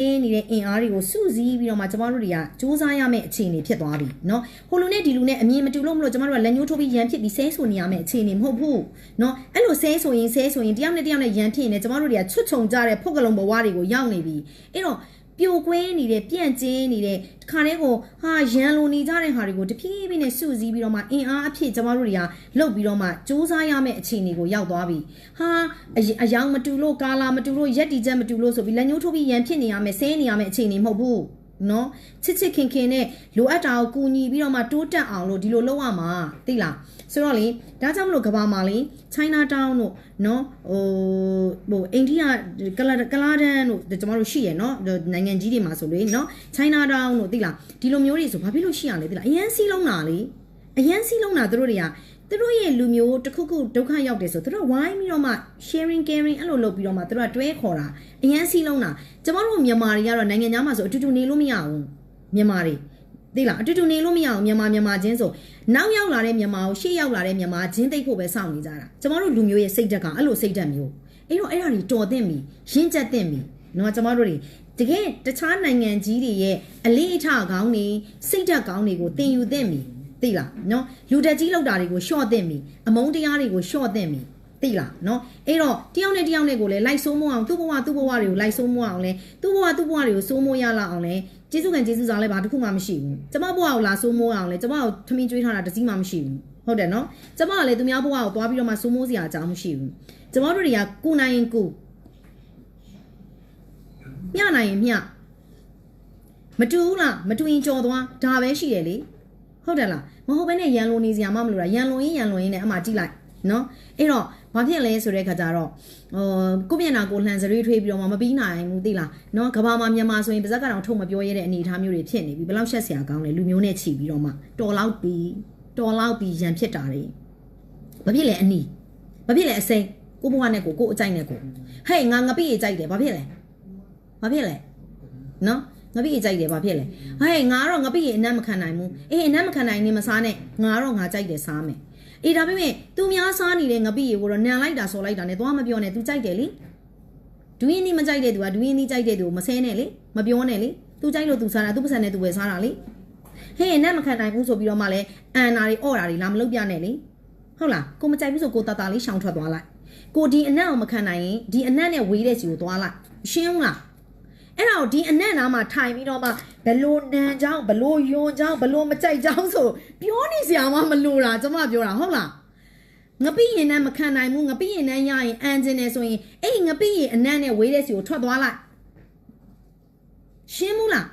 အင်းနေတဲ့အင်အားတွေကိုစုစည်းပြီးတော့မှကျမတို့တွေကစူးစမ်းရမယ့်အခြေအနေဖြစ်သွားပြီเนาะဟိုလူနဲ့ဒီလူနဲ့အမြင်မတူလို့မလို့ကျမတို့ကလက်ညှိုးထိုးပြီးရန်ဖြစ်ပြီးဆဲဆိုနေရမယ့်အခြေအနေမဟုတ်ဘူးเนาะအဲ့လိုဆဲဆိုရင်ဆဲဆိုရင်တယောက်နဲ့တယောက်နဲ့ရန်ဖြစ်ရင်လည်းကျမတို့တွေကချွတ်ချုံကြတဲ့ဖုတ်ကလုံးဘဝတွေကိုရောက်နေပြီအဲ့တော့ ပြိုကွဲနေတဲ့ပြန့်ကျင်းနေတဲ့တခါတည်းကိုဟာရန်လိုနေကြတဲ့ဟာတွေကိုတဖြည်းဖြည်းနဲ့စုစည်းပြီးတော့မှအင်အားအဖြစ်ကျမတို့တွေကလှုပ်ပြီးတော့မှစူးစမ်းရမယ့်အခြေအနေကိုရောက်သွားပြီဟာအယအယောင်မတူလို့ကာလာမတူလို့ရက်တီချက်မတူလို့ဆိုပြီးလက်ညှိုးထိုးပြီးရန်ဖြစ်နေရမယ်ဆဲနေရမယ်အခြေအနေမဟုတ်ဘူးနော်ချစ်ချစ်ခင်ခင်နဲ့လိုအပ်တာကိုကူညီပြီးတော့မှတိုးတက်အောင်လို့ဒီလိုလုပ်ရမှာသိလား ဆိုတော့လေဒါကြောင့်မလို့ကဘာမှာလေ China Town တို့နော်ဟိုဟိုအိန္ဒိယကလာကလာဒန်တို့ကျမတို့ရှိရယ်နော်နိုင်ငံကြီးတွေမှာဆိုလေနော် China Town တို့သိလားဒီလိုမျိုးတွေဆိုဘာဖြစ်လို့ရှိရလဲသိလားအရန်စီးလုံးတာလေအရန်စီးလုံးတာတို့တွေကသူတို့ရဲ့လူမျိုးတစ်ခုခုဒုက္ခရောက်တယ်ဆိုသူတို့ဝိုင်းပြီးတော့မှ sharing caring အဲ့လိုလုပ်ပြီးတော့မှသူတို့ကတွဲခေါ်တာအရန်စီးလုံးတာကျမတို့မြန်မာတွေကတော့နိုင်ငံသားမှာဆိုအတူတူနေလို့မရဘူးမြန်မာတွေ သိလားအတူတူနေလို့မရအောင်မြန်မာမြန်မာချင်းဆိုနောက်ရောက်လာတဲ့မြန်မာကိုရှေ့ရောက်လာတဲ့မြန်မာချင်းသိပ်ဖို့ပဲစောင့်နေကြတာကျမတို့လူမျိုးရဲ့စိတ်ဓာတ်ကအဲ့လိုစိတ်ဓာတ်မျိုးအဲ့တော့အဲ့ဒါတွေတော်သင့်ပြီရင့်ကျက်သင့်ပြီနော်ကျမတို့တွေတကယ်တခြားနိုင်ငံကြီးတွေရဲ့အလေးအထကောင်းနေစိတ်ဓာတ်ကောင်းတွေကိုသင်ယူသင့်ပြီသိလားနော်လူတက်ကြီးလောက်တာတွေကိုရှော့သင့်ပြီအမုန်းတရားတွေကိုရှော့သင့်ပြီသိလားနော်အဲ့တော့တယောက်နဲ့တယောက်နဲ့ကိုလည်းလိုက်ဆိုးမအောင်သူ့ဘဝသူ့ဘဝတွေကိုလိုက်ဆိုးမအောင်လဲသူ့ဘဝသူ့ဘဝတွေကိုစိုးမိုးရလာအောင်လဲ ကျေးဇူးခံကျေးဇူးစားလဲဘာတစ်ခုမှမရှိဘူးကျမဘဝကိုလာစိုးမိုးအောင်လဲကျမကိုထမင်းကျွေးထားတာတစ်စီးမှမရှိဘူးဟုတ်တယ်နော်ကျမကလည်းသူများဘဝကိုသွားပြီးတော့မှစိုးမိုးစရာအကြောင်းမရှိဘူးကျမတို့တွေကကိုနိုင်ရင်ကိုမျှနိုင်ရင်မျှမတူဘူးလားမတူရင်ကြော်သွားဒါပဲရှိတယ်လေဟုတ်တယ်လားမဟုတ်ဘဲနဲ့ရန်လိုနေစရာမှမလိုတာရန်လိုရင်ရန်လိုရင်လည်းအမှကြည့်လိုက်နော်အဲ့တော့ ဘာဖြစ်လဲဆိုတဲ့ခါကျတော့ဟိုကိုမျက်နှာကိုလှန်စရေးထွေးပြီးတော့မှမပြီးနိုင်ဘူးသိလားနော်ကဘာမှာမြန်မာဆိုရင်ပါဇက်ကတော့ထုတ်မပြောရတဲ့အနေအထားမျိုးတွေဖြစ်နေပြီဘယ်လောက်ရှက်စရာကောင်းလဲလူမျိုးနဲ့ချီပြီးတော့မှတော်လောက်ပြီးတော်လောက်ပြီးရန်ဖြစ်တာတွေဘာဖြစ်လဲအနီဘာဖြစ်လဲအစိမ်းကိုဘဝနဲ့ကိုကိုအကြိုက်နဲ့ကိုဟဲ့ငါငပိရေကြိုက်တယ်ဘာဖြစ်လဲဘာဖြစ်လဲနော်ငပိရေကြိုက်တယ်ဘာဖြစ်လဲဟဲ့ငါတော့ငပိရေအနက်မခံနိုင်ဘူးအေးအနက်မခံနိုင်နေမစားနဲ့ငါတော့ငါကြိုက်တယ်စားမယ် အေးဒါပေမဲ့သူများစားနေတဲ့ငပိရေကိုတော့နန်လိုက်တာဆော်လိုက်တာနဲ့သွားမပြောနဲ့သူကြိုက်တယ်လေဒူးရင်ဒီမကြိုက်တဲ့သူကဒူးရင်ဒီကြိုက်တဲ့သူကိုမဆဲနဲ့လေမပြောနဲ့လေသူကြိုက်လို့သူစားတာသူပတ်စံနဲ့သူဝယ်စားတာလေဟေးနတ်မခံနိုင်ဘူးဆိုပြီးတော့မှလည်းအန်နာတွေအော့တာတွေလာမလုပ်ပြနဲ့လေဟုတ်လားကိုမကြိုက်ဘူးဆိုကိုတတလေးရှောင်ထွက်သွားလိုက်ကိုဒီအနက်အောင်မခံနိုင်ရင်ဒီအနက်နဲ့ဝေးတဲ့စီကိုသွားလိုက်ရှင်းဦးလား အဲ့ဒါကိုဒီအနက်နားမှာထိုင်ပြီးတော့မှဘလို့နန်ချောင်းဘလို့ယွန်ချောင်းဘလို့မကြိုက်ချောင်းဆိုပြောနေစရာမှမလိုတာကျွန်မပြောတာဟုတ်လားငပိရင်နဲ့မခံနိုင်ဘူးငပိရင်နဲ့ရရင်အန်ကျင်နေဆိုရင်အဲ့ငပိရင်အနက်နဲ့ဝေးတဲ့စီကိုထွက်သွားလိုက်ရှင်းဘူးလား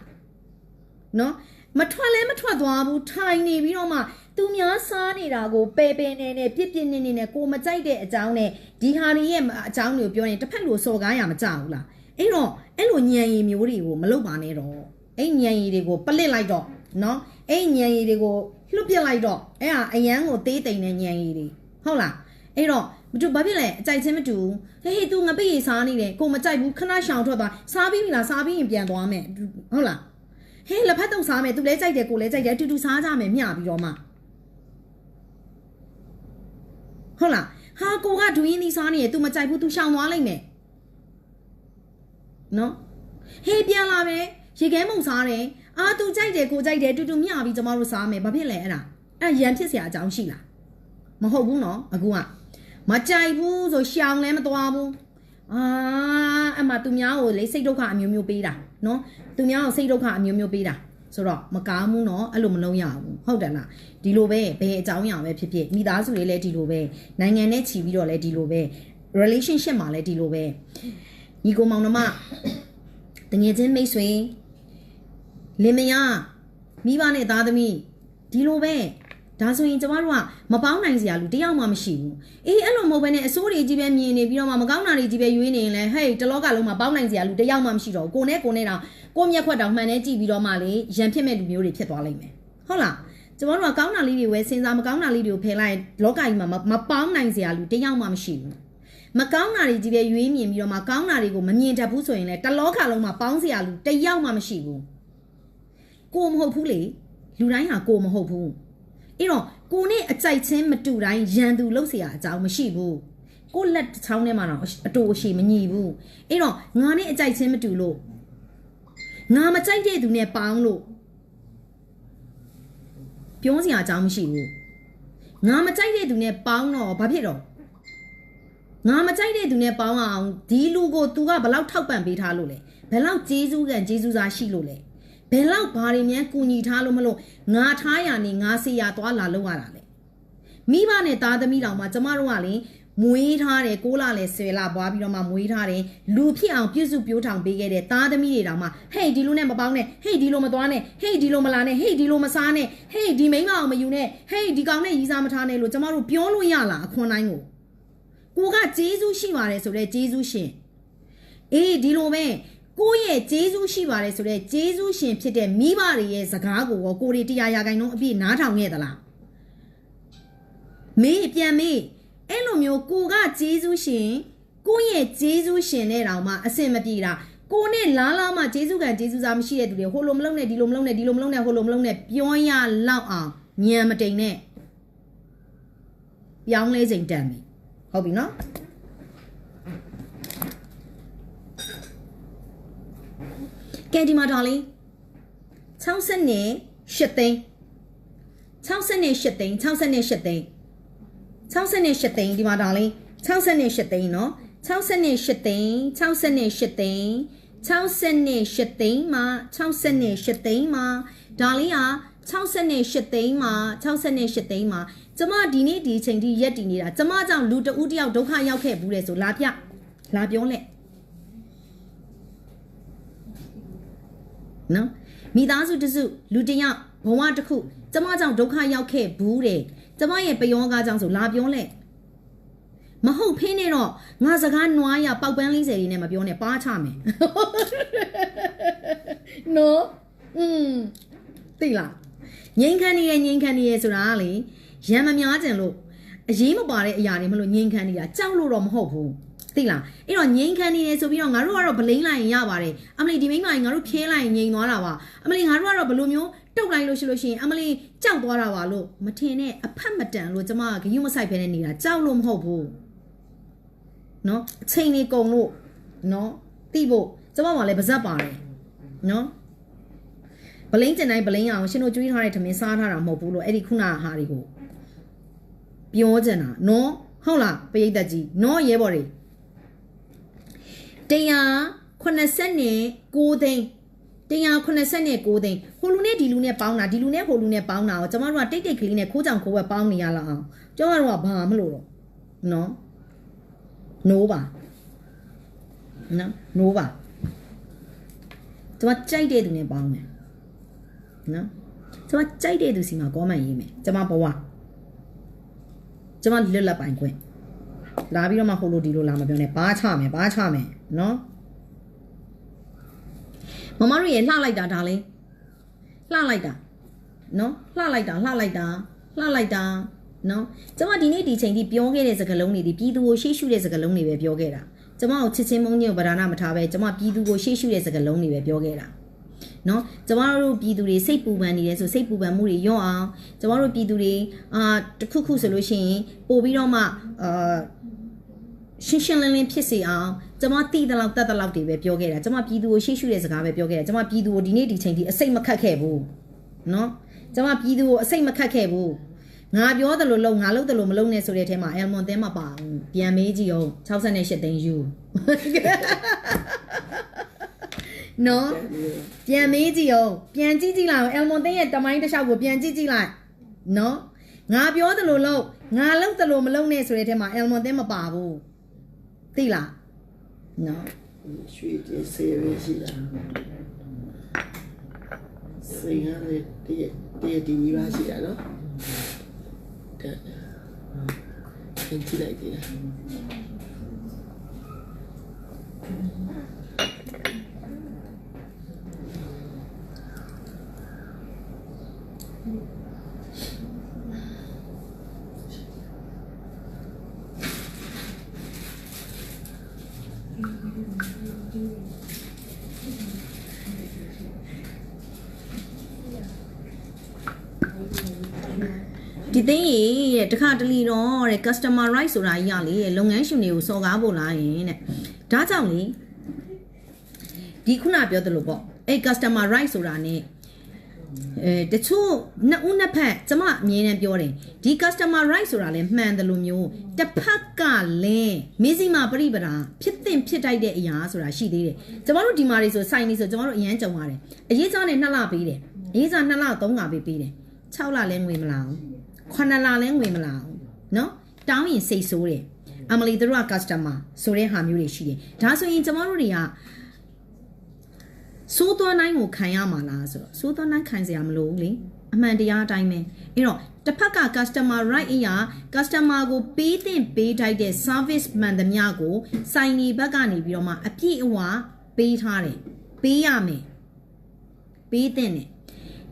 နော်မထွက်လဲမထွက်သွားဘူးထိုင်နေပြီးတော့မှသူများစားနေတာကိုပယ်ပယ်နေနေပြစ်ပြစ်နေနေနဲ့ကိုမကြိုက်တဲ့အကြောင်းနဲ့ဒီဟာတွေရဲ့အကြောင်းတွေကိုပြောရင်တစ်ဖက်လိုစော်ကားရမကြဘူးလား အဲ့တော့အဲ့လိုညံရည်မျိုးတွေကိုမလုပ်ပါနဲ့တော့အဲ့ညံရည်တွေကိုပလစ်လိုက်တော့နော်အဲ့ညံရည်တွေကိုလှုပ်ပစ်လိုက်တော့အဲ့ဟာအရန်ကိုသေးတိမ်တဲ့ညံရည်တွေဟုတ်လားအဲ့တော့မတူဘာဖြစ်လဲအကြိုက်ချင်းမတူဟေးဟေး तू ငပိရေစားနေတယ်ကိုမကြိုက်ဘူးခဏရှောင်ထွက်သွားစားပြီးပြီလားစားပြီးရင်ပြန်သွားမယ်ဟုတ်လားဟေးလက်ဖက်တုပ်စားမယ် तू လဲကြိုက်တယ်ကိုလဲကြိုက်တယ်အတူတူစားကြမယ်မျှပြီးတော့မှဟုတ်လားဟာကိုကဒူးရင်သီးစားနေရ तू မကြိုက်ဘူး तू ရှောင်သွားလိုက်မယ် နော်ဟေးပြန်လာမယ်ရေခဲမုံစားတယ်အာသူကြိုက်တယ်ကိုကြိုက်တယ်တူတူမျှပြီးကျမတို့စားမယ်ဘာဖြစ်လဲအဲ့ဒါအဲ့ရန်ဖြစ်စရာအကြောင်းရှိလားမဟုတ်ဘူးနော်အခုကမကြိုက်ဘူးဆိုရှောင်လည်းမသွားဘူးအာအဲ့မှာသူများကိုလေစိတ်ဒုက္ခအမျိုးမျိုးပေးတာနော်သူများကိုစိတ်ဒုက္ခအမျိုးမျိုးပေးတာဆိုတော့မကောင်းဘူးနော်အဲ့လိုမလုပ်ရဘူးဟုတ်တယ်လားဒီလိုပဲဘယ်အကြောင်းအရာပဲဖြစ်ဖြစ်မိသားစုတွေလည်းဒီလိုပဲနိုင်ငံနဲ့ချီပြီးတော့လည်းဒီလိုပဲ relationship မှာလည်းဒီလိုပဲ ညီကိုမောင်နှမတငယ်ချင်းမိတ်ဆွေလင်မယားမိဘနဲ့သားသမီးဒီလိုပဲဒါဆိုရင်ကျမတို့ကမပေါင်းနိုင်စရာလူတယောက်မှမရှိဘူးအေးအဲ့လိုမဟုတ်ဘဲနဲ့အစိုးတွေကြီးပဲမြင်နေပြီးတော့မှမကောင်းတာတွေကြီးပဲရွေးနေရင်လည်းဟဲ့တလောကလုံးမှာပေါင်းနိုင်စရာလူတယောက်မှမရှိတော့ဘူးကိုနဲ့ကိုနဲ့တော့ကိုမျက်ခွက်တောင်မှန်နေကြည့်ပြီးတော့မှလေရန်ဖြစ်မဲ့လူမျိုးတွေဖြစ်သွားလိမ့်မယ်ဟုတ်လားကျမတို့ကကောင်းတာလေးတွေဝယ်စဉ်းစားမကောင်းတာလေးတွေကိုဖယ်လိုက်လောကကြီးမှာမပေါင်းနိုင်စရာလူတယောက်မှမရှိဘူး မကောင်းတာတွေကြီးပဲရွေးမြင်ပြီးတော့မှကောင်းတာတွေကိုမမြင်တတ်ဘူးဆိုရင်လည်းတလောကလုံးမှာပေါင်းစရာလူတယောက်မှမရှိဘူးကိုမဟုတ်ဘူးလေလူတိုင်းဟာကိုမဟုတ်ဘူးအဲ့တော့ကိုနဲ့အကြိုက်ချင်းမတူတိုင်းရန်သူလုပ်เสียအကြောင်းမရှိဘူးကိုလက်ချောင်းထဲမှာတော့အတူအရှိမညီဘူးအဲ့တော့ငါနဲ့အကြိုက်ချင်းမတူလို့ ငါမကြိုက်တဲ့သူနဲ့ပေါင်းလို့ပြောစရာအကြောင်းမရှိဘူးငါမကြိုက်တဲ့သူနဲ့ပေါင်းတော့ဘာဖြစ်တော့ ငါမကြိုက်တဲ့သူနဲ့ပေါင်းအောင်ဒီလူကို तू ကဘယ်လောက်ထောက်ပံ့ပေးထားလို့လဲဘယ်လောက်ကျေးဇူးကံကျေးဇူးစားရှိလို့လဲဘယ်လောက်ဘာတွေများကူညီထားလို့မလို့ငါထားရနေငါစေရသွားလာလောက်ရတာလဲမိဘနဲ့သားသမီးတောင်မှကျမတို့ကလေမွေးထားတယ်ကိုလာလဲဆွဲလာပွားပြီးတော့မှမွေးထားတယ်လူဖြစ်အောင်ပြည့်စုံပြိုးထောင်ပေးခဲ့တဲ့သားသမီးတွေတောင်မှဟေးဒီလိုနဲ့မပေါင်းနဲ့ဟေးဒီလိုမသွားနဲ့ဟေးဒီလိုမလာနဲ့ဟေးဒီလိုမစားနဲ့ဟေးဒီမိန်းမအောင်မယူနဲ့ဟေးဒီကောင်နဲ့ရီစားမထားနဲ့လို့ကျမတို့ပြောလို့ရလားအခွန်တိုင်းကို ကိုကဂျေဇူးရှိပါတယ်ဆိုတော့ဂျေဇူးရှင်အေးဒီလိုပဲကိုယ့်ရဲ့ဂျေဇူးရှိပါတယ်ဆိုတော့ဂျေဇူးရှင်ဖြစ်တဲ့မိဘတွေရဲ့စကားကိုရောကိုရီတရားရာခိုင်နှုန်းအပြည့်နားထောင်ခဲ့သလားမေးပြန်မေးအဲ့လိုမျိုးကိုကဂျေဇူးရှင်ကိုယ့်ရဲ့ဂျေဇူးရှင်နဲ့တောင်မှအဆင်မပြေတာကိုနဲ့လားလားမှဂျေဇူးကံဂျေဇူးစားမရှိတဲ့သူတွေဟိုလိုမလုံးနဲ့ဒီလိုမလုံးနဲ့ဒီလိုမလုံးနဲ့ဟိုလိုမလုံးနဲ့ပြောရလောက်အောင်ညံမတိန်နဲ့ပြောင်းလဲစိန်တန်ပြီ ဟုတ်ပြီနော်ကဲဒီမှာတော်လေး60နဲ့8သိန်း60နဲ့8သိန်း60နဲ့8သိန်း60နဲ့8သိန်းဒီမှာတော်လေး60နဲ့8သိန်းနော်60နဲ့8သိန်း60နဲ့8သိန်း60နဲ့8သိန်းမှာ60နဲ့8သိန်းမှာဒါလေးဟာ 60နဲ့8သိန်းမှာ60နဲ့8သိန်းမှာကျမဒီနေ့ဒီအချိန်ထိရက်တည်နေတာကျမကြောင့်လူတဦးတယောက်ဒုက္ခရောက်ခဲ့ဘူးလေဆိုလာပြလာပြောလက်နော်မိသားစုတစုလူတစ်ယောက်ဘဝတစ်ခုကျမကြောင့်ဒုက္ခရောက်ခဲ့ဘူးတဲ့ကျမရဲ့ပယောကားကြောင့်ဆိုလာပြောလက်မဟုတ်ဖင်းနေတော့ငါစကားနွားရပေါက်ပန်း40လေးနဲ့မပြောနဲ့ပါချမယ်နော်อืมသိလား ငိမ့်ခမ်းနေရဲ့ငိမ့်ခမ်းနေရဲ့ဆိုတာကလေရံမများကျင်လို့အရေးမပါတဲ့အရာတွေမလို့ငိမ့်ခမ်းနေတာကြောက်လို့တော့မဟုတ်ဘူးသိလားအဲ့တော့ငိမ့်ခမ်းနေတယ်ဆိုပြီးတော့ငါတို့ကတော့ဗလိမ့်လိုက်ရင်ရပါတယ်အမလီဒီမိန်းမကြီးငါတို့ဖြဲလိုက်ရင်ငိမ့်သွားတာပါအမလီငါတို့ကတော့ဘယ်လိုမျိုးတုတ်လိုက်လို့ရှိလို့ရှိရင်အမလီကြောက်သွားတာပါလို့မထင်နဲ့အဖက်မတန်လို့ကျမကဂယုမဆိုင်ဖဲနဲ့နေတာကြောက်လို့မဟုတ်ဘူးနော်အချိန်လေးကုန်လို့နော်တိဖို့ကျမကလည်းပါဇက်ပါတယ်နော် ဗလိမ့်ကျင်တိုင်းဗလိမ့်အောင်ရှင်တို့ကျွေးထားတဲ့ထမင်းစားထားတာမဟုတ်ဘူးလို့အဲ့ဒီခုနဟာတွေကိုပြောကြတာနော်ဟုတ်လားပရိသတ်ကြီးနော်ရဲဘော်တွေ189သိန်း189သိန်းဟိုလူနဲ့ဒီလူနဲ့ပေါင်းတာဒီလူနဲ့ဟိုလူနဲ့ပေါင်းတာကိုကျမတို့ကတိတ်တိတ်ကလေးနဲ့ခိုးကြောင်ခိုးဝက်ပေါင်းနေရလောက်အောင်ကျမတို့ကဘာမလို့တော့နော်နိုးပါနော်နိုးပါကျမကြိုက်တဲ့သူနဲ့ပေါင်းမယ် နော်ကျမကြိုက်တဲ့သူစီမှာကောမန်ရေးမယ်ကျမဘဝကျမလွတ်လပ်ပိုင်ခွင့်လာပြီးတော့မှဟိုလိုဒီလိုလာမပြောနဲ့ဘာချမယ်ဘာချမယ်နော်မမတို့ရေလှလိုက်တာဒါလေးလှလိုက်တာနော်လှလိုက်တာလှလိုက်တာလှလိုက်တာနော်ကျမဒီနေ့ဒီချိန်ထိပြောခဲ့တဲ့စကားလုံးတွေဒီပြည်သူကိုရှေ့ရှုတဲ့စကားလုံးတွေပဲပြောခဲ့တာကျမကိုချစ်ချင်းမုန်းချင်းကိုဗဒါနမထားပဲကျမပြည်သူကိုရှေ့ရှုတဲ့စကားလုံးတွေပဲပြောခဲ့တာ နော်ကျမတို့ပြည်သူတွေစိတ်ပူပန်နေတယ်ဆိုစိတ်ပူပန်မှုတွေညော့အောင်ကျမတို့ပြည်သူတွေအာတခုခုဆိုလို့ရှိရင်ပို့ပြီးတော့မှအာရှင်းရှင်းလင်းလင်းဖြစ်စေအောင်ကျမတိတဲ့လောက်တတ်တဲ့လောက်တွေပဲပြောခဲ့တာကျမပြည်သူကိုရှေ့ရှုတဲ့စကားပဲပြောခဲ့တာကျမပြည်သူကိုဒီနေ့ဒီချိန်ထိအစိတ်မခတ်ခဲ့ဘူးနော်ကျမပြည်သူကိုအစိတ်မခတ်ခဲ့ဘူးငါပြောတယ်လို့လုံငါလုပ်တယ်လို့မလုပ်နဲ့ဆိုတဲ့အထဲမှာအယ်မွန်သင်းမပါဘူးပြန်မေးကြည့်အောင်68သိန်းယူ နော်ပြန်မေးကြည့်အောင်ပြန်ကြည့်ကြည့်လိုက်အောင်အယ်မွန်သင်းရဲ့တမိုင်းတစ်လျှောက်ကိုပြန်ကြည့်ကြည့်လိုက်နော်ငါပြောတယ်လို့လုံငါလုပ်တယ်လို့မလုပ်နဲ့ဆိုတဲ့အထဲမှာအယ်မွန်သင်းမပါဘူးသိလားနော်ရွှေကျဆေးရရှိတာစိတ်ရတဲ့တည့်တည့်ဒီမိပါရှိတာနော်တဲ့သင်ကြည့်လိုက်ကြည့်လား ဒီ သိန်းကြီးတဲ့တခါတလီတော့တဲ့ customer right ဆိုတာကြီးရလေတဲ့လုပ်ငန်းရှင်တွေကိုစော်ကားဖို့လားယင်တဲ့ဒါကြောင့်လေဒီခုနပြောသလိုပေါ့အဲ့ customer right ဆိုတာ ਨੇ အဲတချို့နှစ်ဦးနှစ်ဖက်ကျမအမြင်နဲ့ပြောတယ်ဒီ customer right ဆိုတာလည်းမှန်တယ်လို့မျိုးတစ်ဖက်ကလည်းမင်းစီမပြိပဒါဖြစ်တင်ဖြစ်တိုက်တဲ့အရာဆိုတာရှိသေးတယ်ကျမတို့ဒီမာတွေဆိုစိုင်နေဆိုကျမတို့အရန်ကြုံရတယ်အရေးစားနဲ့2လပေးတယ်အရေးစား2လ3လပေးပေးတယ်6လလည်းငွေမလာဘူး ခုနှစ်လလဲငွေမလာဘူးနော်တောင်းရင်စိတ်ဆိုးတယ်အမလီတို့က customer ဆိုတဲ့ဟာမျိုးတွေရှိတယ်ဒါဆိုရင်ကျမတို့တွေကစိုးသွန်းနိုင်ကိုခံရမှာလားဆိုတော့စိုးသွန်းနိုင်ခံစရာမလိုဘူးလေအမှန်တရားအတိုင်းပဲအဲ့တော့တစ်ဖက်က customer right အရာ customer ကိုပေးတင်ပေးထိုက်တဲ့ service မှန်သမျှကိုစိုင်းနေဘက်ကနေပြီးတော့မှအပြည့်အဝပေးထားတယ်ပေးရမယ်ပေးတင်တယ်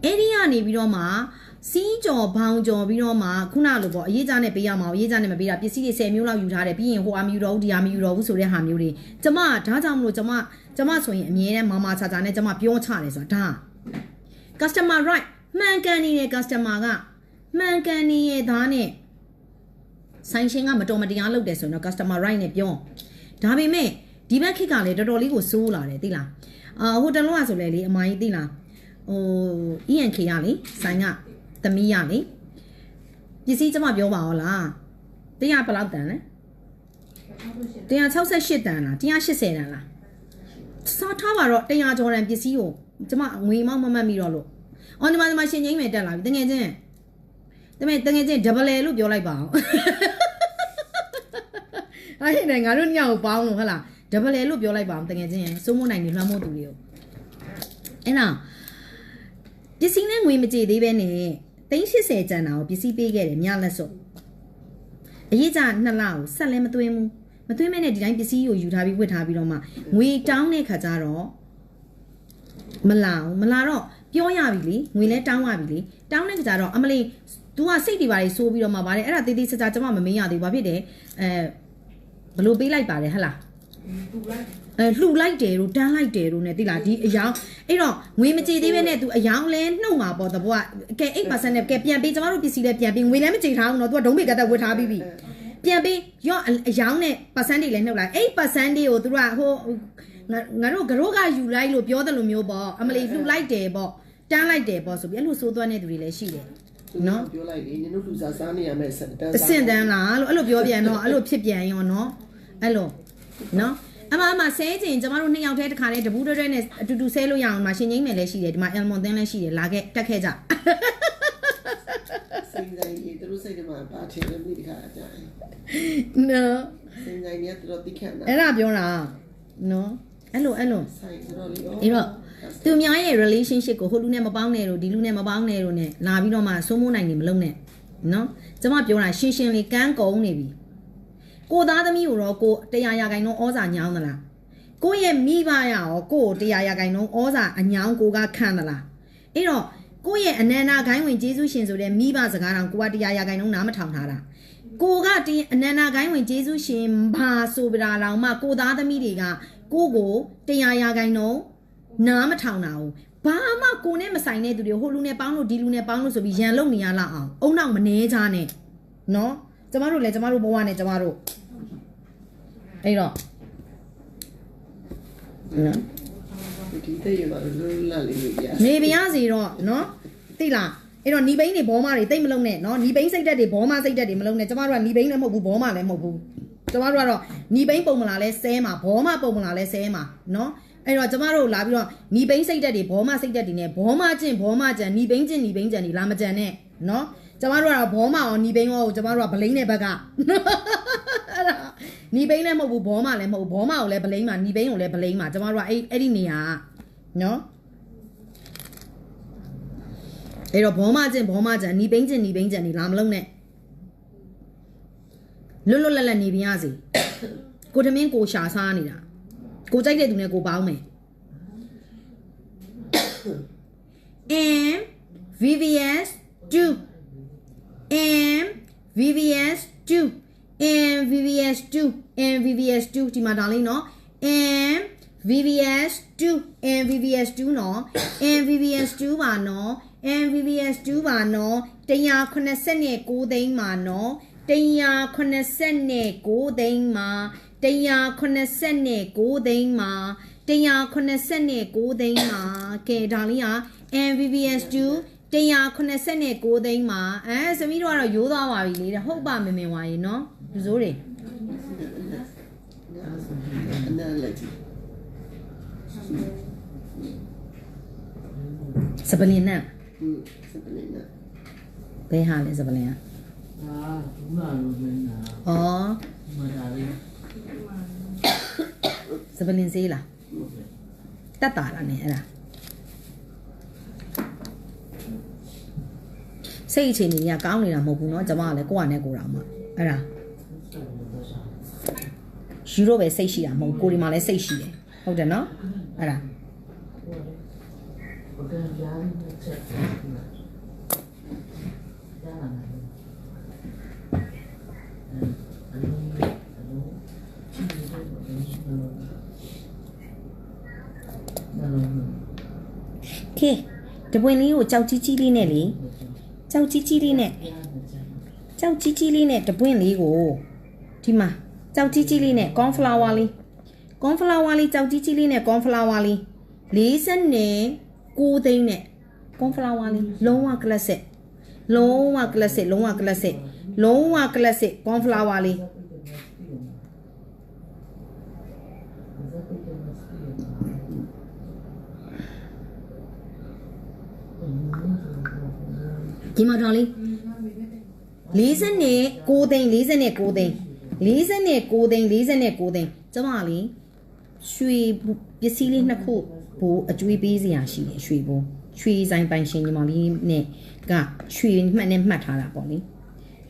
အဲ့ဒီကနေပြီးတော့မှ စီးကြော်ဘောင်ကြော်ပြီးတော့မှခုနလိုပေါ့အရေးကြနဲ့ပေးရမှာအရေးကြနဲ့မပေးတာပစ္စည်းတွေ10မျိုးလောက်ယူထားတယ်ပြီးရင်ဟိုအမယူတော့ဘူးဒီအမယူတော့ဘူးဆိုတဲ့ဟာမျိုးတွေကျမဒါကြောင့်မလို့ကျမကျမဆိုရင်အမြဲတမ်းမမချာချာနဲ့ကျမပြောချတယ်ဆိုတာဒါ customer right မှန်ကန်နေတဲ့ customer ကမှန်ကန်နေရဲ့သားနဲ့ဆိုင်ရှင်ကမတော်မတရားလုပ်တယ်ဆိုတော့ customer right နဲ့ပြောဒါပေမဲ့ဒီဘက်ခေတ်ကလည်းတော်တော်လေးကိုစိုးလာတယ်သိလားအာဟိုတလုံးကဆိုလေလေအမကြီးသိလားဟို ENK ရလေဆိုင်က သမီးရလေပစ္စည်းကျမပြောပါဦးလားတရားဘယ်လောက်တန်လဲ168တန်လား180တန်လားစားထားပါတော့100ကျော်တန်ပစ္စည်းကိုကျမငွေမောက်မမှတ်မိတော့လို့အော်ဒီမှာဒီမှာရှင်ချင်းမယ်တက်လာပြီတကယ်ချင်းတကယ်တကယ်ချင်း double လို့ပြောလိုက်ပါအောင်အဲ့ဒီနဲ့ငါတို့ညောင်ပေါင်းလို့ဟုတ်လား double လို့ပြောလိုက်ပါအောင်တကယ်ချင်းစိုးမိုးနိုင်နေလွှမ်းမိုးသူတွေကိုအဲ့တော့ပစ္စည်းနဲ့ငွေမကြေသေးပဲနဲ့ 380ကျန်တာကိုပစ္စည်းပေးခဲ့တယ်မြလက်စုပ်အရေးကြနှစ်လကိုဆက်လဲမသွင်းဘူးမသွင်းမဲနဲ့ဒီတိုင်းပစ္စည်းကိုယူထားပြီးဝတ်ထားပြီးတော့မှငွေတောင်းတဲ့ခါကျတော့မလာဘူးမလာတော့ပြောရပြီလေငွေလဲတောင်းရပြီလေတောင်းတဲ့ခါကျတော့အမလီ तू ကစိတ်တွေပါလေစိုးပြီးတော့မှဗါတယ်အဲ့ဒါတေးသေးချာချာကျမမမေးရသေးဘူးဘာဖြစ်တယ်အဲဘလို့ပေးလိုက်ပါတယ်ဟဟလား အဲလှူလိုက်တယ်တို့တန်းလိုက်တယ်တို့ ਨੇ သိလားဒီအယောင်အဲ့တော့ငွေမကြေသေးပဲနဲ့ तू အယောင်လဲနှုတ်မှာပေါ့တဘောကကဲ8%နဲ့ကဲပြန်ပေးကျမတို့ပစ္စည်းလဲပြန်ပေးငွေလဲမကြေထားဘူးနော် तू ကဒုံးပေကတ်တက်ဝတ်ထားပြီးပြီပြန်ပေးရော့အယောင်နဲ့ percent တွေလဲနှုတ်လိုက်8%တွေကို तू ကဟိုငါငါတို့ကတော့ကယူလိုက်လို့ပြောတယ်လို့မျိုးပေါ့အမလီလှူလိုက်တယ်ပေါ့တန်းလိုက်တယ်ပေါ့ဆိုပြီးအဲ့လိုစိုးသွမ်းတဲ့သူတွေလည်းရှိတယ် နော် ပြောလိုက်လေနင်တို့လူစားစားနေရမယ်တန်း အဆင့်တန်းလားလို့အဲ့လိုပြောပြန်တော့အဲ့လိုဖြစ်ပြန်ရောနော်အဲ့လို နော်အမအမဆဲချင်ကျမတို့နှစ်ယောက်တည်းတခါလေးတပူးတွဲတွဲနဲ့အတူတူဆဲလို့ရအောင်ဒီမှာရှင်ချင်းမယ်လည်းရှိတယ်ဒီမှာအယ်မွန်သင်းလည်းရှိတယ်လာခဲ့တက်ခဲ့ကြစိန်ဆိုင်ကြီးသူတို့စိတ်ထဲမှာပါထင်တယ်မိတခါအကြိုင်နော်စိန်ဆိုင်ကြီးကတော်တော်တိခတ်တာအဲ့ဒါပြောတာနော်အဲ့လိုအဲ့လိုဆိုင်တော်တော်လေးရောအဲ့တော့သူများရဲ့ relationship ကိုဟိုလူနဲ့မပေါင်းနဲ့လို့ဒီလူနဲ့မပေါင်းနဲ့လို့ ਨੇ လာပြီးတော့မှစိုးမိုးနိုင်နေမလုံးနဲ့နော်ကျမပြောတာရှင်းရှင်းလေးကန်းကုန်းနေပြီ ကိုသားသမီးကိုတော့ကိုတရားရာခိုင်နှုန်းဩဇာညောင်းသလားကိုရဲ့မိဘရရောကိုတရားရာခိုင်နှုန်းဩဇာအညောင်းကိုကခံသလားအဲ့တော့ကိုရဲ့အနန္နာခိုင်းဝင်ဂျေစုရှင်ဆိုတဲ့မိဘစကားတောင်ကိုကတရားရာခိုင်နှုန်းနားမထောင်ထားတာကိုကတင်အနန္နာခိုင်းဝင်ဂျေစုရှင်ဘာဆိုပြတာလောင်မှကိုသားသမီးတွေကကိုကိုတရားရာခိုင်နှုန်းနားမထောင်တာဘူးဘာမှကိုနဲ့မဆိုင်တဲ့သူတွေဟိုလူနဲ့ပေါင်းလို့ဒီလူနဲ့ပေါင်းလို့ဆိုပြီးရန်လုံနေရလောက်အောင်အုံနောက်မနှဲချားနဲ့နော် ကျမတို့လည်းကျမတို့ဘဝနဲ့ကျမတို့အဲ့တော့နော်ဒီတဲ့ရမှာလွတ်လပ်လေးလို့ရနေပြရစီတော့နော်သိလားအဲ့တော့ညီဘိန်းတွေဘောမတွေတိတ်မလုံးနဲ့နော်ညီဘိန်းစိတ်တက်တွေဘောမစိတ်တက်တွေမလုံးနဲ့ကျမတို့ကညီဘိန်းလည်းမဟုတ်ဘူးဘောမလည်းမဟုတ်ဘူးကျမတို့ကတော့ညီဘိန်းပုံမလာလဲဆဲမှာဘောမပုံမလာလဲဆဲမှာနော်အဲ့တော့ကျမတို့လာပြီးတော့ညီဘိန်းစိတ်တက်တွေဘောမစိတ်တက်တွေနဲ့ဘောမကျင့်ဘောမကြံညီဘိန်းကျင့်ညီဘိန်းကြံတွေလာမကြံနဲ့နော် ကျမတို့ကတော့ဘောမအောင်ညီဘိန်းရောကျမတို့ကဗလိန်းတဲ့ဘက်ကအဲ့ဒါညီဘိန်းလည်းမဟုတ်ဘူးဘောမလည်းမဟုတ်ဘူးဘောမကိုလည်းဗလိန်းမှာညီဘိန်းကိုလည်းဗလိန်းမှာကျမတို့ကအဲ့အဲ့ဒီနေရာကနော်အဲ့တော့ဘောမကျင်ဘောမကျန်နီပိန်းကျင်နီပိန်းကျန်နေလာမလုံးနဲ့လွတ်လွတ်လပ်လပ်နေပြရစီကိုတမင်းကိုရှာစားနေတာကိုကြိုက်တဲ့သူနဲ့ကိုပေါင်းမယ် M VVS 2 M VVS 2 M VVS 2 M VVS 2ဒီမှာဒါလေးနော် M VVS 2 M VVS 2နော် M VVS 2ပါနော် M VVS 2ပါနော်189သိန်းမှာနော်189သိန်းမှာ189သိန်းမှာ189 189သိန်းမှာကဲဒါလေးက MVVS2 189သိန်းမှာအဲသမီးတို့ကတော့ရိုးသွားပါပြီလေတဲ့ဟုတ်ပါမင်မင်ဝါရေနော်လူစိုးတွေအနာလက်ကြီးစပလင်နဲ့อืมစပလင်နာဘယ်ဟာလဲစပလင်ကအာဘူးလာလို့မင်းနာဩမတားလေးစပလင်စေးလားတက်တာလားနဲ့အဲ့ဒါ စိတ်အခြေအနေကြီးကကောင်းနေတာမဟုတ်ဘူးเนาะကျမကလည်းကိုယ့်ဟာနဲ့ကိုယ်တော်မှအဲ့ဒါယူတော့ပဲစိတ်ရှိတာမဟုတ်ကိုယ်ဒီမှာလည်းစိတ်ရှိတယ်ဟုတ်တယ်เนาะအဲ့ဒါ ဘယ်ကကြားနေချက်ကြားလာတယ်အဲအလုံးအလုံးချစ်တယ်နော်နော် ကဲတပွင့်လေးကိုကြောက်ကြီးကြီးလေးနဲ့လေ ကြောက်ကြီးကြီးလေးနဲ့ကြောက်ကြီးကြီးလေးနဲ့တပွင့်လေးကိုဒီမှာကြောက်ကြီးကြီးလေးနဲ့ corn flour လေး corn flour လေးကြောက်ကြီးကြီးလေးနဲ့ corn flour လေး40နဲ့9သိန်းနဲ့ corn flour လေးလုံးဝ classic လုံးဝ classic လုံးဝ classic လုံးဝ classic corn flour လေး ဒီမှာတော်လေး40နဲ့9သိန်း40နဲ့9သိန်း40နဲ့9သိန်း40နဲ့9သိန်းကျမလေးရွှေပစ္စည်းလေးနှစ်ခုဘိုးအကျွေးပေးစရာရှိတယ်ရွှေဘိုးရွှေဆိုင်ပိုင်ရှင်ညီမလေးနဲ့ကရွှေမှတ်နဲ့မှတ်ထားတာပေါ့လေ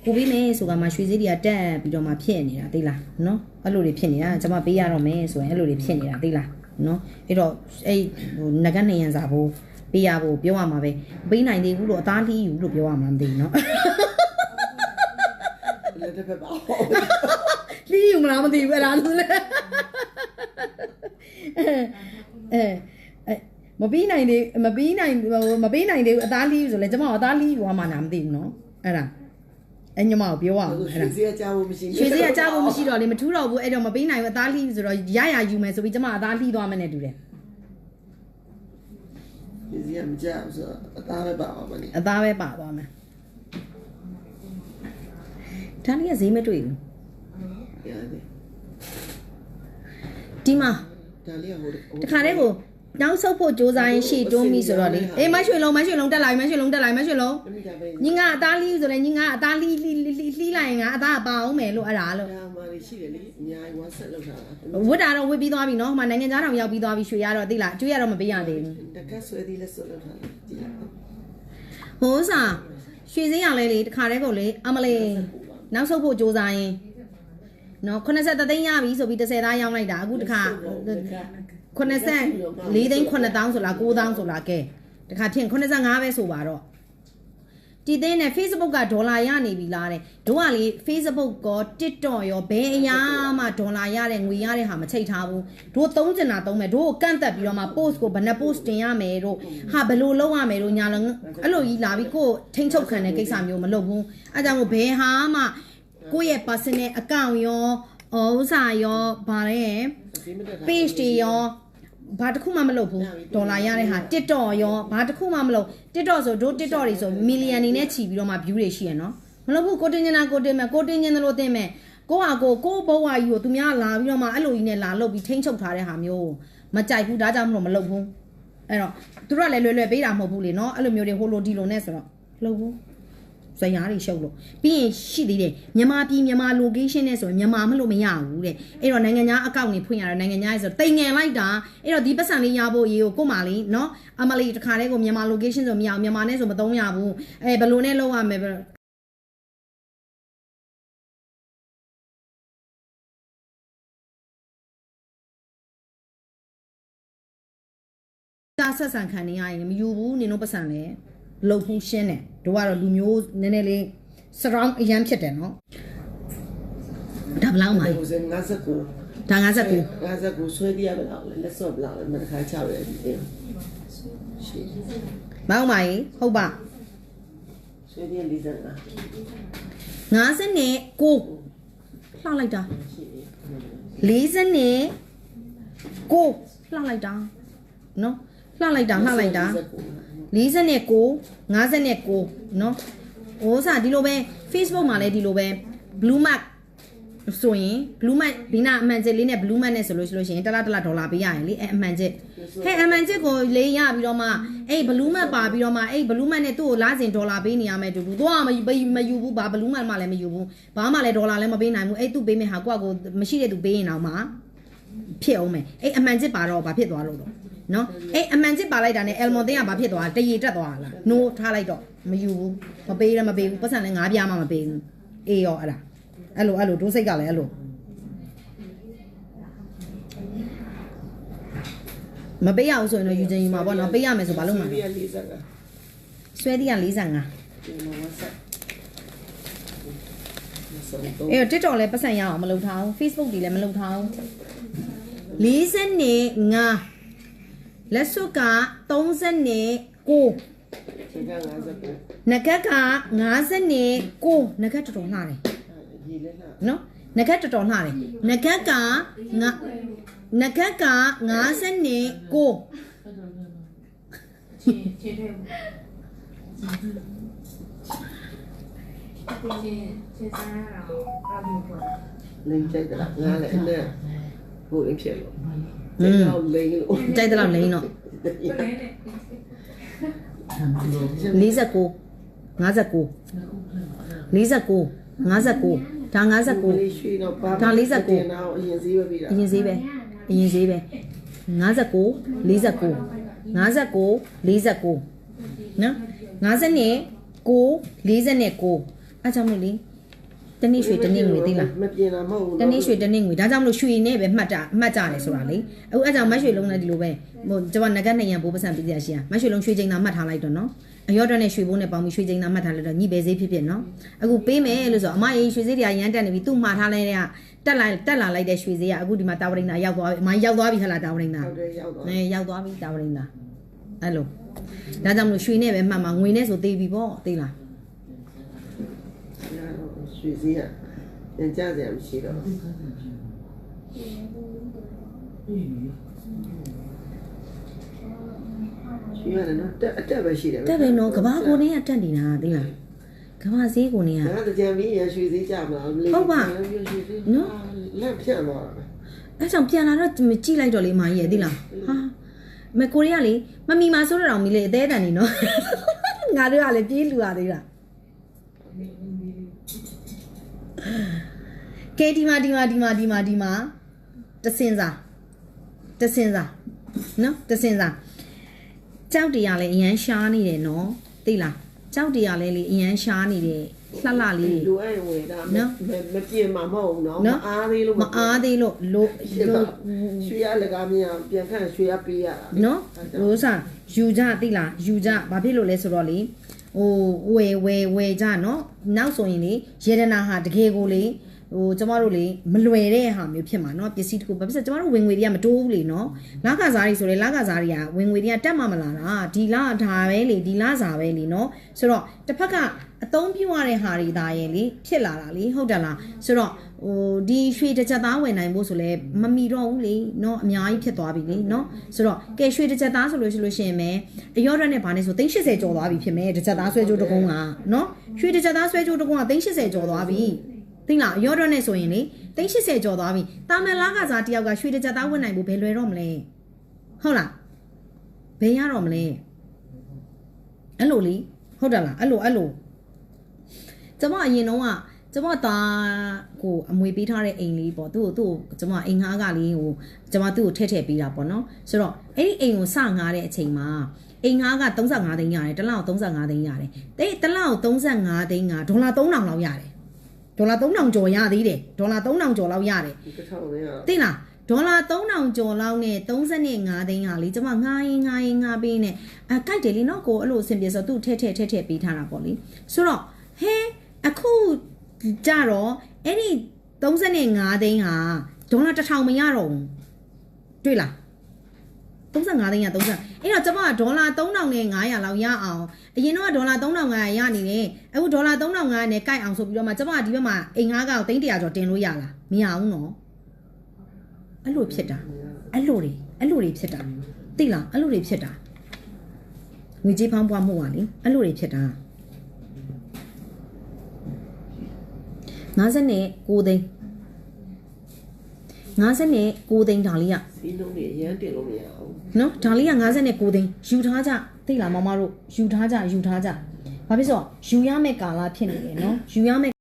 ကိုပေးမယ်ဆိုကမှရွှေစည်းတွေကတက်ပြီးတော့မှဖြစ်နေတာသိလားနော်အဲ့လိုတွေဖြစ်နေတာကျမပေးရတော့မယ်ဆိုရင်အဲ့လိုတွေဖြစ်နေတာသိလားနော်အဲ့တော့အဲ့ဟိုငကနေရန်စာဘိုး ပေးရဖို့ပြောရမှာပဲပေးနိုင်သေးဘူးလို့အသားလီးယူလို့ပြောရမှာမသိဘူးနော်လက်တစ်ဖက်ပါလီးယူမလားမသိဘူးအဲ့ဒါလို့လေအဲအဲမပြီးနိုင်သေးမပြီးနိုင်ဟိုမပြီးနိုင်သေးဘူးအသားလီးယူဆိုလဲကျမကအသားလီးယူရမှာနာမသိဘူးနော်အဲ့ဒါအဲ့ညမကိုပြောရအောင်အဲ့အဲ့ဒါဒါရွှေစရာကြားဖို့မရှိရွှေစည်းကကြားဖို့မရှိတော့လေမထူးတော့ဘူးအဲ့တော့မပေးနိုင်ဘူးအသားလီးယူဆိုတော့ရရယူမယ်ဆိုပြီးကျမအသားလီးသွားမယ်နဲ့တူတယ် ရွှေစရာမကြားဘူးဆိုတော့အသားပဲပါအောင်မလေးအသားပဲပါသွားမယ်ဒါလေးကဈေးမတွေ့ဘူးရတယ်ဒီမှာဒါလေးကဟိုတခါတည်းကို နောက်ဆုတ်ဖို့စူးစမ်းရင်ရှေ့တွန်းပြီဆိုတော့လေအေးမရွှေလုံးမရွှေလုံးတက်လာပြီမရွှေလုံးတက်လာပြီမရွှေလုံးတမိတာပဲညီကအသားလီးဆိုလဲညီကအသားလီးလီးလီးလီးလိုက်ရင်ငါအသားပါအောင်မယ်လို့အဲ့ဒါလို့ဒါမှလေးရှိတယ်လေအများကြီးဝါဆက်လောက်တာဝတ်တာတော့ဝတ်ပြီးသွားပြီနော်ဟိုမှာနိုင်ငံသားတောင်ရောက်ပြီးသွားပြီရွှေရတော့သိလားအကျွေးရတော့မပေးရသေးဘူးတကက်ဆွဲသေးလဲဆွဲလောက်တာကြည့်လိုက်ဟိုးစာရွှေစင်းရလဲလေတခါတည်းကိုလေအမလေးနောက်ဆုတ်ဖို့စူးစမ်းရင်နော်83သိန်းရပြီဆိုပြီး30သားရောင်းလိုက်တာအခုတခါ 84သိန်း9000ဆိုလား9000ဆိုလားကဲတခါဖြင့်85ပဲဆိုပါတော့ဒီသိန်းနဲ့ Facebook ကဒေါ်လာရနေပြီလားတဲ့တို့ကလေ Facebook ကော TikTok ရောဘယ်အရာမှဒေါ်လာရတဲ့ငွေရတဲ့ဟာမချိတ်ထားဘူးတို့သုံးကျင်တာသုံးမယ်တို့ကိုကန့်သက်ပြီးတော့မှ post ကိုဘယ်နှ post တင်ရမယ်တို့ဟာဘယ်လိုလုပ်ရမယ်တို့ညာလည်းအဲ့လိုကြီးလာပြီးကိုယ်ထိန်ချုပ်ခံတဲ့ကိစ္စမျိုးမလုပ်ဘူးအဲဒါကြောင့်မို့ဘယ်ဟာမှကိုယ့်ရဲ့ personal account ရောဥစ္စာရောဗါလဲ page တွေရော ဘာတစ်ခုမှမလုပ်ဘူးဒေါ်လာရတဲ့ဟာ TikTok ရောဘာတစ်ခုမှမလုပ် TikTok ဆိုတို့ TikTok တွေဆို million နေနဲ့ချီပြီးတော့မှ view တွေရှိရနော်မလုပ်ဘူးကိုတင်နေတာကိုတင်မယ်ကိုတင်နေတယ်လို့တင်မယ်ကိုဟာကိုကိုဘဝကြီးကိုသူများလာပြီးတော့မှအဲ့လိုကြီးနဲ့လာလုပ်ပြီးထိန်းချုပ်ထားတဲ့ဟာမျိုးမကြိုက်ဘူးဒါကြောင့်မလို့မလုပ်ဘူးအဲ့တော့သူတို့ကလည်းလွယ်လွယ်ပေးတာမဟုတ်ဘူးလေနော်အဲ့လိုမျိုးတွေဟိုလိုဒီလိုနဲ့ဆိုတော့လုပ်ဘူး ဇယားတွေရှုပ်လို့ပြီးရင်ရှိသေးတယ်မြန်မာပြည်မြန်မာ location နဲ့ဆိုရင်မြန်မာမလို့မရဘူးတဲ့အဲ့တော့နိုင်ငံသားအကောင့်တွေဖွင့်ရတယ်နိုင်ငံသားရေးဆိုတိမ်ငယ်လိုက်တာအဲ့တော့ဒီပတ်စံလေးရဖို့ရေးကိုကို့မာလေးနော်အမလီတခါတည်းကိုမြန်မာ location ဆိုမရအောင်မြန်မာနဲ့ဆိုမသုံးရဘူးအဲဘယ်လိုနဲ့လုပ်ရမလဲဒါဆက်ဆံခံနေရရင်မယူဘူးနင်တို့ပတ်စံလဲ လုံဖူးရှင်းတယ်တို့ကတော့လူမျိုးနည်းနည်းလေး surround အရန်ဖြစ်တယ်နော်ဒါဘယ်လောက်မှာဟိုစ59ဒါ59 59ဆွဲပြရမလားလက်စော့ပလောက်လဲမတခါချရတယ်ဒီတင်ရှိမောင်းပါရင်ဟုတ်ပါဆွဲပြ45 50နဲ့6လှလိုက်တာရှိတယ်40နဲ့6လှလိုက်တာနော်လှလိုက်တာလှလိုက်တာ 49 59နော်ဟိုစားဒီလိုပဲ Facebook မှာလည်းဒီလိုပဲ blue mark ဆိုရင် blue mark ဘီနာအမှန်ချက်လေးနဲ့ blue mark နဲ့ဆိုလို့ရှိလို့ရှိရင်တစ်လားတစ်လားဒေါ်လာပေးရရင်လေအဲအမှန်ချက်ဟဲ့အမှန်ချက်ကိုလေးရပြီးတော့မှအဲ့ blue mark ပါပြီးတော့မှအဲ့ blue mark နဲ့သူ့ကိုလာစဉ်ဒေါ်လာပေးနေရမယ်တူတူသွားမမယူဘူးဘာ blue mark မှလည်းမယူဘူးဘာမှလည်းဒေါ်လာလည်းမပေးနိုင်ဘူးအဲ့သူ့ပေးမယ်ဟာကိုကကိုမရှိတဲ့သူပေးရင်တော့မှဖြစ်အောင်မယ်အဲ့အမှန်ချက်ပါတော့ဘာဖြစ်သွားလို့တော့ နော်အဲ့အမှန်ချစ်ပါလိုက်တာနဲ့ Elmon တင်းကဘာဖြစ်သွားတရေတက်သွားလား no ထားလိုက်တော့မယူဘူးမပေးရမပေးဘူးပတ်စံလည်းငါးပြားမှမပေးဘူးအေးရောအဲ့ဒါအဲ့လိုအဲ့လိုဒိုးစိတ်ကလည်းအဲ့လိုမပေးရအောင်ဆိုရင်တော့ယူချင်ယူမှာပေါ့နော်ပေးရမယ်ဆိုဘာလို့မှာဒီကလေးစက်ကဆွဲသီးက45ဒီမှာဝတ်ဆက်ဆုံးတော့အဲ့တော့ TikTok လည်းပတ်စံရအောင်မလုပ်ထားဘူး Facebook တွေလည်းမလုပ်ထားဘူး40နဲ့5 လက်စွပ်က30နဲ့9နဂတ်က50နဲ့9နဂတ်တော်တော်လှတယ်နော်နဂတ်တော်တော်လှတယ်နဂတ်ကနဂတ်က50နဲ့9လိမ့်ကြိုက်တာငါလည်းအဲ့ဒါကိုအင်းဖြစ်လို့ อืมလိန်လို့ကြိုက်တယ်လားလိန်တော့49 59 49 59ဒါ59ဒါ49အရင်ဈေးပဲပြီးတာအရင်ဈေးပဲအရင်ဈေးပဲ59 49 59 49နော်50နဲ့9 49အဲ့ကြောင့်မလို့ တနေ့ရွှေတနေ့ငွေသိလားမပြင်တာမဟုတ်ဘူးတနေ့ရွှေတနေ့ငွေဒါကြောင့်မလို့ရွှေနဲ့ပဲမှတ်တာမှတ်ကြတယ်ဆိုတာလေအခုအဲကြောင့်မတ်ရွှေလုံးနဲ့ဒီလိုပဲဟိုကျွန်မငကတ်နှစ်ရံပိုးပစံပြည့်ရရှိရမတ်ရွှေလုံးရွှေချိန်သာမှတ်ထားလိုက်တော့နော်အရော့တက်နဲ့ရွှေဘိုးနဲ့ပေါင်းပြီးရွှေချိန်သာမှတ်ထားလိုက်တော့ညီပဲဈေးဖြစ်ဖြစ်နော်အခုပေးမယ်လို့ဆိုအမရေးရွှေဈေးတွေကရမ်းတက်နေပြီသူ့မှားထားလိုက်တဲ့ကတက်လာတက်လာလိုက်တဲ့ရွှေဈေးကအခုဒီမှာတာဝရိန်သာရောက်သွားပြီအမရောက်သွားပြီဟလာတာဝရိန်သာဟုတ်တယ်ရောက်တော့အဲရောက်သွားပြီတာဝရိန်သာအဲ့လိုဒါကြောင့်မလို့ရွှေနဲ့ပဲမှတ်မှာငွေနဲ့ဆိုသေးပြီပေါ့သိလား ရွှေစည်းကပြန်ကြစရာမရှိတော့ရွှေရတယ်နော်တက်အတက်ပဲရှိတယ်တက်ပဲနော်ကဘာကိုနေကတက်နေတာသိလားကဘာဈေးကိုနေကငါတကြံပြီးရရွှေစည်းကြမလားရွှေစည်းလက်ဖြတ်သွားတာအဲ့ကြောင့်ပြန်လာတော့ကြည့်လိုက်တော့လေမာကြီးရဲ့သိလားဟာမကိုရီးယားလေမမီမာဆိုတော့မီလေအသေးတန်နေနော်ငါတို့ကလည်းပြေးလူရသေးတာ ကဲဒီမာဒီမာဒီမာဒီမာဒီမာတစင်စာတစင်စာနော်တစင်စာကြောက်တရားလည်းအရန်ရှားနေတယ်နော်သိလားကြောက်တရားလည်းလေအရန်ရှားနေတယ်လှလှလေးတွေလူအဲ့ဝင်တာမမပြင်းမှာမဟုတ်ဘူးနော်မအားသေးလို့မအားသေးလို့လို့ရွှေရလကားမြင်ပြန်ခန့်ရွှေရပေးရတာနော်ရိုးစားယူကြသိလားယူကြဘာဖြစ်လို့လဲဆိုတော့လေ ဟိုဝယ်ဝယ်ဝယ်ကြနော်နောက်ဆိုရင်လေယေဒနာဟာတကယ်ကိုလေဟိုကျမတို့လေမလွယ်တဲ့ဟာမျိုးဖြစ်မှာเนาะပစ္စည်းတစ်ခုဘာဖြစ်လဲကျမတို့ဝင်ငွေတွေကမတိုးဘူးလေเนาะလကစားတွေဆိုလေလကစားတွေကဝင်ငွေတွေကတက်မှမလာတာဒီလဒါပဲလေဒီလစားပဲလေเนาะဆိုတော့တစ်ဖက်က အသုံးပြုရတဲ့ဟာတွေဒါရဲ့လေဖြစ်လာတာလေဟုတ်တယ်လားဆိုတော့ဟိုဒီရွှေတစ်ချက်သားဝင်နိုင်ဖို့ဆိုလဲမမီတော့ဘူးလေเนาะအများကြီးဖြစ်သွားပြီလေเนาะဆိုတော့ကဲရွှေတစ်ချက်သားဆိုလို့ရှိလို့ရှိရင်ပဲအရော့ရက်နဲ့ဘာနဲ့ဆို380ကျော်သွားပြီဖြစ်မယ်တစ်ချက်သားဆွဲကြိုးတစ်ကုန်းကเนาะရွှေတစ်ချက်သားဆွဲကြိုးတစ်ကုန်းက380ကျော်သွားပြီသိလားအရော့ရက်နဲ့ဆိုရင်လေ380ကျော်သွားပြီတာမန်လားကစားတယောက်ကရွှေတစ်ချက်သားဝင်နိုင်ဖို့ဘယ်လွယ်တော့မလဲဟုတ်လားဘယ်ရတော့မလဲအဲ့လိုလေဟုတ်တယ်လားအဲ့လိုအဲ့လို ကျမအရင်တော့ကကျမသားကိုအမွေပေးထားတဲ့အိမ်လေးပေါ့သူ့ကိုသူ့ကိုကျမအိမ်ငှားကလေးကိုကျမသူ့ကိုထည့်ထည့်ပေးတာပေါ့နော်ဆိုတော့အဲ့ဒီအိမ်ကိုစငှားတဲ့အချိန်မှာအိမ်ငှားက35သိန်းရတယ်တစ်လောက်35သိန်းရတယ်တဲ့တစ်လောက်35သိန်းကဒေါ်လာ3000လောက်ရတယ်ဒေါ်လာ3000ကျော်ရသေးတယ်ဒေါ်လာ3000ကျော်လောက်ရတယ်ဒီတစ်ထောင်လေးရသိလားဒေါ်လာ3000ကျော်လောက်နဲ့35သိန်းဟာလေကျမငားရင်ငားရင်ငားပေးနေအကြိုက်တယ်လीနော်ကိုအဲ့လိုအဆင်ပြေဆိုသူ့ထဲထဲထဲထဲပေးထားတာပေါ့လေဆိုတော့ဟဲ အခုကြတော့အဲ့ဒီ35သိန်းဟာဒေါ်လာ1000မရတော့ဘူးတွေ့လား35သိန်းက30အဲ့တော့ကျမကဒေါ်လာ3000နဲ့900လောက်ရအောင်အရင်တော့ဒေါ်လာ3500ရနေတယ်အခုဒေါ်လာ3500နဲ့ကြိုက်အောင်ဆိုပြီးတော့မှကျမကဒီဘက်မှာအိမ်ငါးကောက်300ကျော်တင်လို့ရလားမရဘူးနော်အဲ့လိုဖြစ်တာအဲ့လိုတွေအဲ့လိုတွေဖြစ်တာသိလားအဲ့လိုတွေဖြစ်တာငွေကြေးဖောင်းပွားမှုပါလေအဲ့လိုတွေဖြစ်တာ 50နဲ့6သိန်း50နဲ့6သိန်းဒါလေးကစီးလုံးတွေအရန်တင်လို့မရအောင်နော်ဒါလေးက59သိန်းယူထားကြသိလားမမတို့ယူထားကြယူထားကြဘာဖြစ်လို့ဆိုတော့ယူရမယ့်ကာလဖြစ်နေတယ်နော်ယူရမယ့်